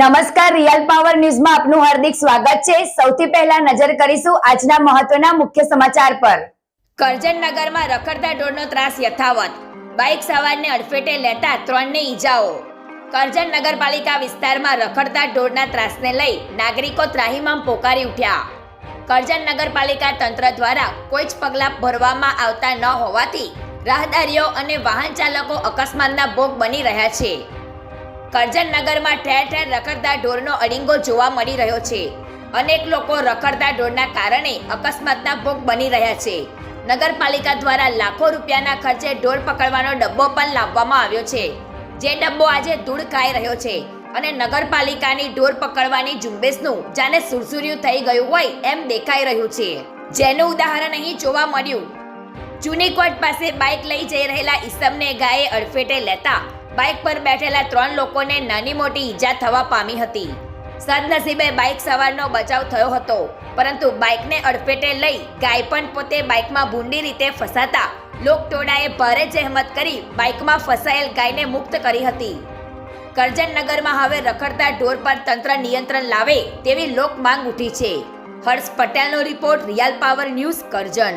નમસ્કાર real power ન્યૂઝમાં આપનું હાર્દિક સ્વાગત છે. સૌથી પહેલા નજર કરીશું આજના મહત્વના મુખ્ય સમાચાર પર. કરજણનગરમાં રખડતા ઢોરનો ત્રાસ યથાવત. બાઇક સવારને અડફેટે લેતા ત્રણને ઈજાઓ. કરજણ નગરપાલિકા વિસ્તારમાં રખડતા ઢોરના ત્રાસને લઈ નાગરિકો ત્રાહીમામ પોકારી ઉઠ્યા. કરજણ નગરપાલિકા તંત્ર દ્વારા કોઈ જ પગલાં ભરવામાં આવતા ન હોવાથી રાહદારીઓ અને વાહન ચાલકો અકસ્માતના ભોગ બની રહ્યા છે. કરજણ નગરમાં ઠેર ઠેર રખડતા ઢોરનો અડિંગો જોવા મળી રહ્યો છે. અનેક લોકો રખડતા ઢોરના કારણે અકસ્માતના ભોગ બની રહ્યા છે. નગરપાલિકા દ્વારા લાખો રૂપિયાના ખર્ચે ઢોર પકડવાનો ડબ્બો પણ લાવવામાં આવ્યો છે. જે ડબ્બો આજે ધૂળ ખાઈ રહ્યો છે અને નગરપાલિકાની ઢોર પકડવાની ઝુંબેશનું જાણે સુરસુર્યું થઈ ગયું હોય એમ દેખાઈ રહ્યું છે. જેનું ઉદાહરણ અહીં જોવા મળ્યું. જૂની કોટ પાસે બાઇક લઈ જઈ રહેલા ઈસમને ગાયે અડફેટે લેતા બાઇક પર બેઠેલા ત્રણ લોકોને નાની મોટી ઈજા થવા પામી હતી. સદનસીબે બાઇક સવારનો બચાવ થયો હતો, પરંતુ બાઇકને અડફેટે લઈ ગાય પણ પોતે બાઇકમાં ભૂંડી રીતે ફસાતા લોકટોળાએ ભારે જહેમત કરી બાઇકમાં ફસાયેલ ગાયને મુક્ત કરી હતી. કરજણ નગરમાં હવે રખડતા ઢોર પર તંત્ર નિયંત્રણ લાવે તેવી લોક માંગ ઉઠી છે. હર્ષ પટેલનો report real power news Karjan.